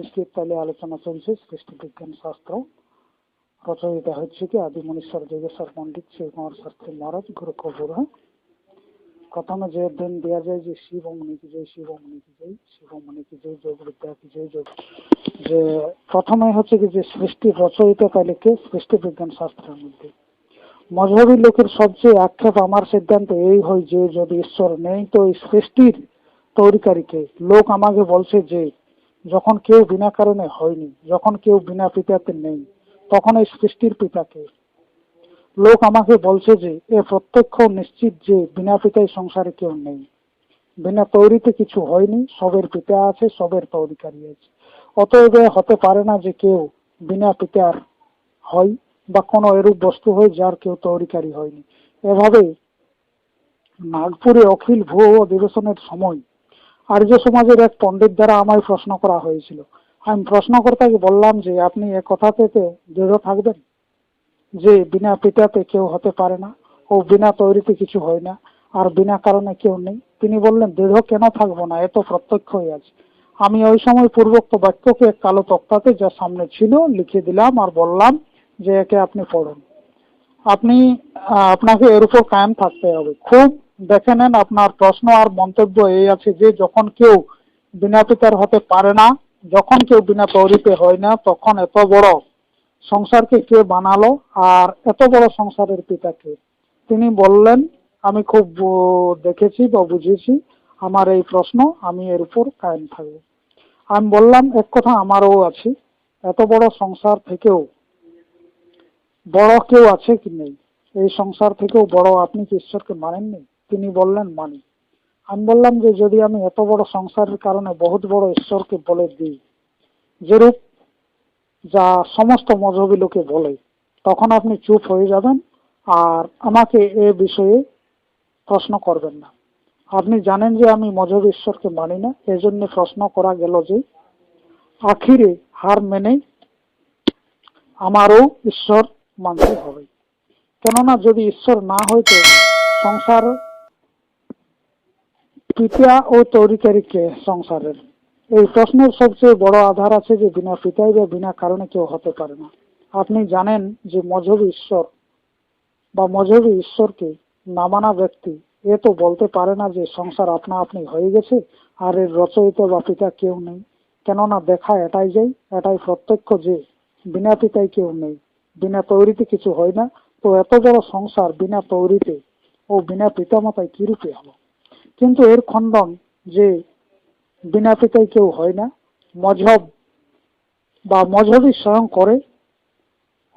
আজকে তাহলে আলোচনা চলছে সৃষ্টি বিজ্ঞান শাস্ত্র। রচয়িতা হচ্ছে কি আদিমনীশ্বর যোগেশ্বর পণ্ডিত শিবকুমার শাস্ত্রী মহারাজ, গুরু কবুর প্রথমে যে দিন দেওয়া যায় যে শিবমণি কি জয়, শিবমণি কি জয়, শিবমণি কি জয়, যোগ বিদ্যা কি জয়, যোগ যে প্রথমে হচ্ছে কি যে সৃষ্টির রচয়িতা তাহলে কে? সৃষ্টি বিজ্ঞান শাস্ত্রের মধ্যে। মজহবী লোকের সবচেয়ে আক্ষেপ আমার সিদ্ধান্ত এই হয় যে যদি ঈশ্বর নেই, তো এই সৃষ্টির তৈরিকারীকে লোক আমাকে বলছে যে যখন কেউ বিনা কারণে হয়নি, যখন কেউ বিনা পিতাতে নেই, তখন এই সৃষ্টির পিতাকে। লোক আমাকে বলছে যে, এ প্রত্যক্ষ নিশ্চিত যে বিনা পিতায় সংসারে কেউ নেই। বিনা তৈরিতে কিছু হয়নি, সবের পিতা আছে, সবের তৈরিকারী আছে। অতএব হতে পারে না যে কেউ বিনা পিতার হয় বা কোনো এরূপ বস্তু হয় যার কেউ তৈরিকারী হয়নি। এভাবে নাগপুরে অখিল ভূ অধিবেশনের সময় আর্য সমাজের এক পণ্ডিত দ্বারা আমায় প্রশ্ন করা হয়েছিল। আমি প্রশ্নকর্তাকে বললাম যে, আপনি এ কথাতে দৃঢ় থাকবেন? যে, বিনা পিতাতে কেউ হতে পারে না ও বিনা তৈরিতে কিছু হয় না, আর বিনা কারণে কেউ নেই। তিনি বললেন, দৃঢ় কেন থাকব না? এত প্রত্যক্ষ হয়ে আছে। আমি ওই সময় পূর্বোক্ত বাক্যকে এক কালো তক্তাতে যা সামনে ছিল, লিখে দিলাম আর বললাম যে, একে আপনি পড়ুন। আপনি আপনাকে এর উপর কায়েম থাকতে হবে। খুব দেখে নেন আপনার প্রশ্ন আর মন্তব্য এই আছে যে, যখন কেউ বিনা পিতার হতে পারে না, যখন কেউ বিনা তৈরিতে হয় না, তখন এত বড় সংসারকে কে বানালো আর এত বড় সংসারের পিতাকে তিনি বললেন, আমি খুব দেখেছি বা বুঝেছি আমার এই প্রশ্ন, আমি এর উপর কায়েম থাকব। আমি বললাম, এক কথা আমারও আছে, এত বড় সংসার থেকেও বড় কেউ আছে কি নেই? এই সংসার থেকেও বড় আপনি কি ঈশ্বরকে মানেননি? তিনি বললেন, মানি, আমি বললাম যে যদি আমি এত বড় সংসারের কারণে বহুত বড় ঈশ্বরকে বলে দিই, যেরূপ যা সমস্ত মজহবী লোকে বলে, তখন আপনি চুপ হয়ে যাবেন আর আমাকে এ বিষয়ে প্রশ্ন করবেন না। আপনি জানেন যে আমি মজহব ঈশ্বরকে মানি না, এজন্য প্রশ্ন করা গেল যে, আখিরে হার মেনে আমারও ঈশ্বর মানতে হবে। কেননা যদি ঈশ্বর না হইতো সংসার পিতা ও তৈরিকারী কে সংসারের। এই প্রশ্নের সবচেয়ে বড় আধার আছে যে, বিনা পিতাই বা বিনা কারণে কেউ হতে পারে না। আপনি জানেন যে মজহবী ঈশ্বর বা মজহবী ঈশ্বরকে নামানা ব্যক্তি এ তো বলতে পারে না যে, সংসার আপনা আপনি হয়ে গেছে, আর এর রচয়িতা বা পিতা কেউ নেই। কেননা দেখা এটাই যাই এটাই প্রত্যক্ষ যে, বিনা পিতাই কেউ নেই। বিনা তৈরিতে কিছু হয় না। তো এত বড় সংসার বিনা তৈরিতে ও বিনা পিতামাতায় কি রূপে হলো? কিন্তু এর খণ্ডন যে বিনা পিতায় কেউ হয় না, মজহব বা মজহবই স্বয়ং করে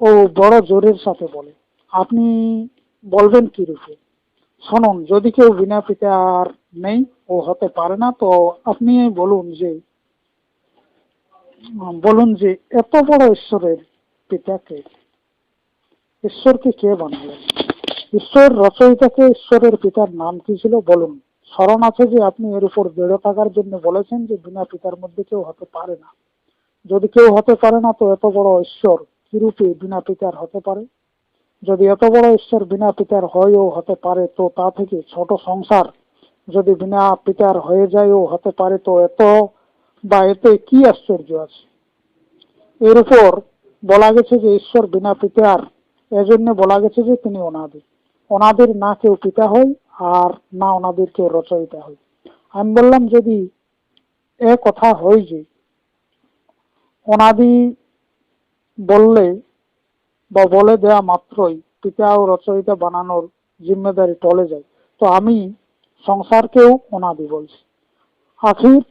ও বড় জোরের সাথে বলে। আপনি বলবেন কি রূপে? শুনুন, যদি কেউ বিনা পিতার নেই ও হতে পারে না, তো আপনি বলুন যে বলুন যে এত বড় ঈশ্বরের পিতাকে ঈশ্বরকে কে বানালেন? ঈশ্বর রচয়িতাকে ঈশ্বরের পিতার নাম কি ছিল? বলুন। স্মরণ আছে যে আপনি এর উপর দৃঢ় থাকার জন্য বলেছেন যে বিনা পিতার মধ্যে কেউ হতে পারে না। যদি কেউ হতে পারে না, তো এত বড় ঈশ্বর কিরূপে বিনা পিতার হতে পারে? যদি এত বড় ঈশ্বর বিনা পিতার হয়েও হতে পারে, তো তা থেকে ছোট সংসার যদি বিনা পিতার হয়ে যায়ও হতে পারে, তো এত বা এতে কি আশ্চর্য আছে? এর উপর বলা গেছে যে ঈশ্বর বিনা পিতার, এজন্য বলা গেছে যে তিনি অনাদি। অনাদির না কেউ পিতা হয় আর না ওনাদের কেউ রচয়িতা হয়। আমি বললাম, যদি এ কথা হয় যে অনাদি বললে বা বলে দেয়া মাত্রই পিতা ও রচয়িতা বানানোর জিম্মেদারি টলে যায়, তো আমি সংসারকেও অনাদি বলছি। আখির,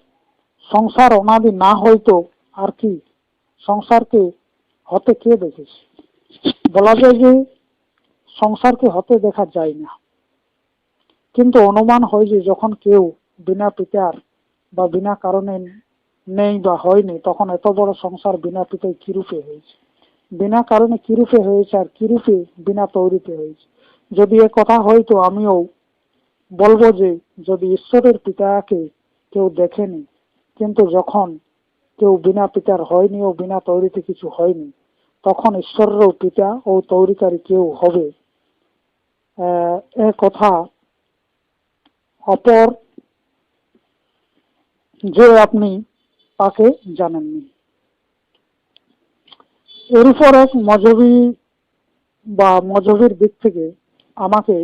সংসার অনাদি না হয়তো আর কি? সংসারকে হতে কে দেখেছে? বলা যায় যে সংসারকে হতে দেখা যায় না। কিন্তু অনুমান হয় যে যখন কেউ বিনা পিতার বা বিনা কারণে নেই বা হয়নি, তখন এত বড় সংসার বিনা পিতায় কিরূপে হয়েছে? বিনা কারণে কিরূপে হয়েছে আর কিরূপে বিনা তৈরিতে হয়েছে? যদি এ কথা হয় তো আমিও বলব যে যদি ঈশ্বরের পিতাকে কেউ দেখেনি, কিন্তু যখন কেউ বিনা পিতার হয়নি ও বিনা তৈরিতে কিছু হয়নি, তখন ঈশ্বরেরও পিতা ও তৈরিকারী কেউ হবে। এ কথা অপর যে আপনি তাকে জানেননি। এর উপর এক মজবি বা মজবির দিক থেকে আমাকে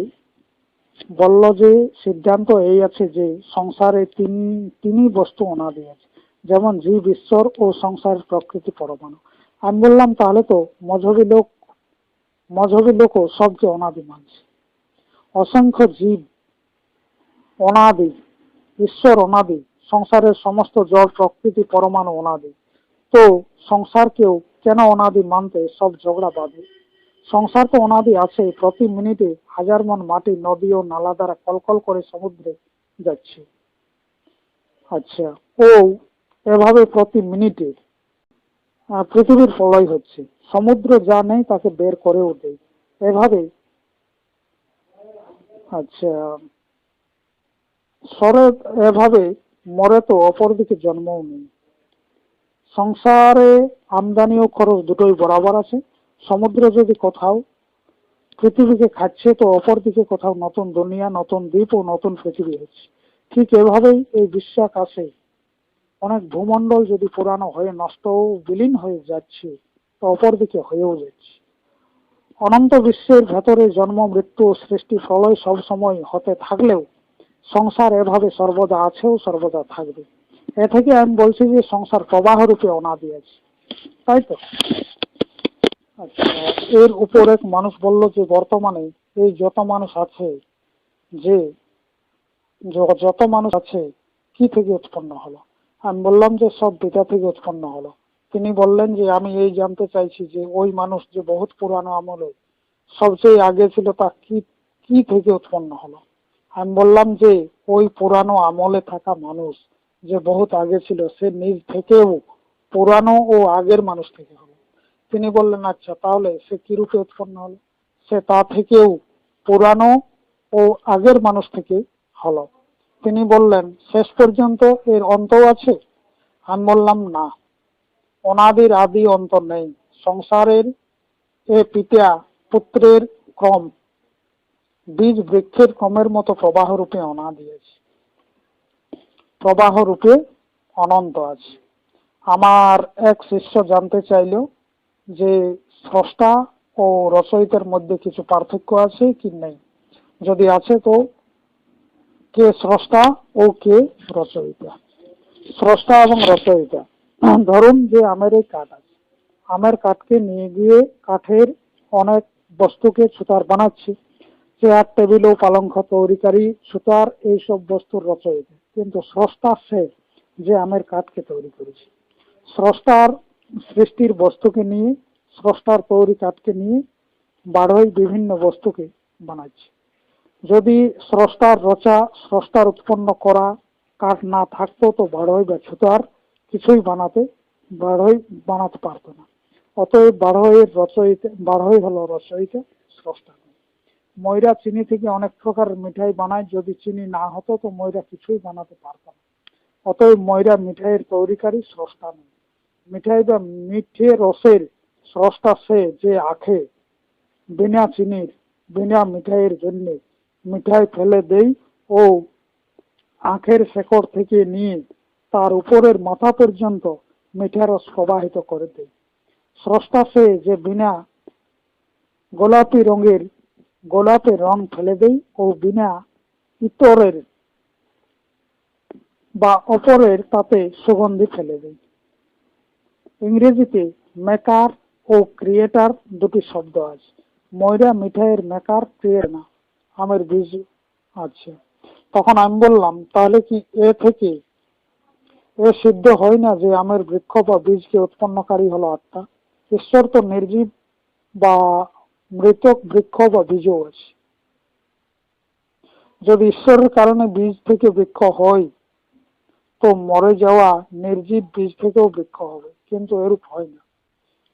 বলল যে, সিদ্ধান্ত এই আছে যে, সংসারে তিন, তিনই বস্তু অনাদি আছে যেমন জীব, ঈশ্বর ও সংসারের প্রকৃতি পরমাণু। আমি বললাম, তাহলে তো মজহবি লোক মজহবি লোকও সবকে অনাদি মানছে। অসংখ্য জীব অনাদি, ঈশ্বর অনাদি, সংসারের সমস্ত জড় প্রকৃতি, পরমাণু অনাদি। তো সংসারকেও কেন অনাদি মানতে সব ঝগড়া বাঁধে? সংসার তো অনাদি আছে, প্রতি মিনিটে হাজার মন মাটি, নদী ও নালা দ্বারা কলকল করে সমুদ্রে যাচ্ছে। আচ্ছা ও এভাবে প্রতি মিনিটে পৃথিবীর প্রলয় হচ্ছে। সমুদ্র যা নেই তাকে বের করেও দেয়। এভাবে আচ্ছা সরে এভাবে মরে তো অপরদিকে জন্মও নেই। সংসারে আমদানি ও খরচ দুটোই বরাবর আছে। সমুদ্র যদি কোথাও পৃথিবীকে খাচ্ছে তো অপরদিকে কোথাও নতুন দুনিয়া, নতুন দ্বীপ ও নতুন পৃথিবী হচ্ছে। ঠিক এভাবেই এই বিশ্বাকাশে অনেক ভূমণ্ডল যদি পুরানো হয়ে নষ্ট ও বিলীন হয়ে যাচ্ছে, তো অপরদিকে হয়েও যাচ্ছে। অনন্ত বিশ্বের ভেতরে জন্ম, মৃত্যু সৃষ্টি প্রলয় সব সময় হতে থাকলেও সংসার এভাবে সর্বদা আছে ও সর্বদা থাকবে। এ থেকে আমি বলছি যে সংসার প্রবাহ রূপে অনাদি আছে। তাই তো? আচ্ছা এর উপর এক মানুষ বলল যে, বর্তমানে এই যত মানুষ আছে, যে যত মানুষ আছে, কি থেকে উৎপন্ন হলো? আমি বললাম যে, সব পিতা থেকে উৎপন্ন হলো। তিনি বললেন যে, আমি এই জানতে চাইছি যে, ওই মানুষ যে বহুত পুরানো আমলে সবচেয়ে আগে ছিল তা কি কি থেকে উৎপন্ন হলো? আমি বললাম যে, ওই পুরানো আমলে থাকা মানুষ যে বহুত আগে ছিল, সে নিজ থেকেও পুরানো ও আগের মানুষ থেকে হলো। তিনি বললেন আচ্ছা তাহলে সে কি রূপে উৎপন্ন হলো? সে তা থেকেও পুরানো ও আগের মানুষ থেকে হলো। তিনি বললেন, শেষ পর্যন্ত এর অন্ত আছে? আমি বললাম, না। অনাদির আদি অন্ত নেই। সংসারের এ পিতা পুত্রের ক্রম। বীজ বৃক্ষের ক্রমের মতো প্রবাহ রূপে অনাদি আছে। প্রবাহ রূপে অনন্ত আছে। আমার এক শিষ্য জানতে চাইল যে স্রষ্টা ও রচয়িতার মধ্যে কিছু পার্থক্য আছে কি নেই? যদি আছে তো কে স্রষ্টা ও কে রচয়িতা? স্রষ্টা এবং রচয়িতা। ধরুন যে আমের এই কাঠ আছে। আমের কাঠকে নিয়ে গিয়ে কাঠের অনেক বস্তুকে সুতার বানাচ্ছি। চেয়ার, টেবিল ও পালঙ্ক তৈরিকারী সুতার এইসব বস্তুর রচয়িতা। কিন্তু স্রষ্টা সে যে আমের কাঠকে তৈরি করেছে। স্রষ্টার সৃষ্টির বস্তুকে নিয়ে, স্রষ্টার তৈরি কাঠকে নিয়ে বাড়ই বিভিন্ন বস্তুকে বানাচ্ছে। যদি স্রষ্টার রচা, স্রষ্টার উৎপন্ন করা কাঠ না থাকতো, তো বাড়ই বা ছুতার কিছুই বানাতে বাড়ই বানাতে পারতো না। অতএব বাড়ইয়ের রচয়িতা বাড়ই হলো রচয়িতা স্রষ্টা। ময়রা চিনি থেকে অনেক প্রকার মিঠাই বানায়। যদি চিনি না হতো, তো ময়রা কিছুই বানাতে পারতো না। অতএব ময়রা মিঠাইয়ের তৈরিকারী স্রষ্টা নয়। মিঠাই বা মিঠে রসের স্রষ্টা সে যে আখে বিনা চিনির, বিনা মিঠাইয়ের জন্য মিঠাই ফেলে দেই ও আখের শেকড় থেকে নিয়ে তার উপরের মাথা পর্যন্ত মিঠা রস প্রবাহিত করে দেয় স্রষ্টা সে যে বিনা গোলাপি রঙের গোলাপের রং ফেলে দেয় ও বিনা ইতরের বা অপরের তাতে সুগন্ধি ফেলে দেয় ইংরেজিতে মেকার ও ক্রিয়েটার দুটি শব্দ আছে। ময়রা মিঠাইয়ের মেকার ক্রিয়েট না, আমের বীজ আছে। তখন আমি বললাম, তাহলে কি এ থেকে এ সিদ্ধ হয় না যে আমের বৃক্ষ বা বীজকে উৎপন্নকারী হলো আত্মা? ঈশ্বর তো নির্জীব বা মৃতক বৃক্ষ বা বীজও আছে। যদি ঈশ্বরের কারণে বীজ থেকে বৃক্ষ হয়, তো মরে যাওয়া নির্জীব বীজ থেকেও বৃক্ষ হবে, কিন্তু এরূপ হয় না।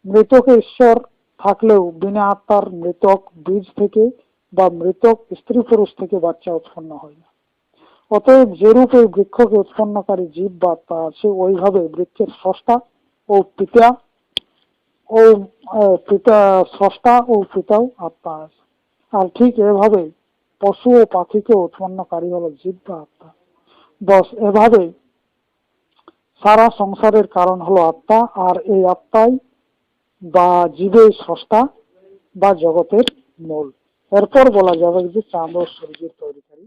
মৃতকে ঈশ্বর থাকলেও বিনা আত্মার মৃতক বীজ থেকে বা মৃতক স্ত্রী পুরুষ থেকে বাচ্চা উৎপন্ন হয় না। অতএব যেরূপে বৃক্ষকে উৎপন্নকারী জীব বা আত্মা আছে, ওইভাবে বৃক্ষের স্রষ্টা ও পিতা ও পিতা স্রষ্টা ও পিতাও আত্মা আর ঠিক এভাবে পশু ও পাখিকে উৎপন্নকারী হলো জীব বা আত্মা। বস, এভাবে সারা সংসারের কারণ হলো আত্মা, আর এই আত্মাই বা জীবেই স্রষ্টা বা জগতের মূল। এরপর বলা যাবে যে চাঁদ ও সূর্যের তৈরিকারী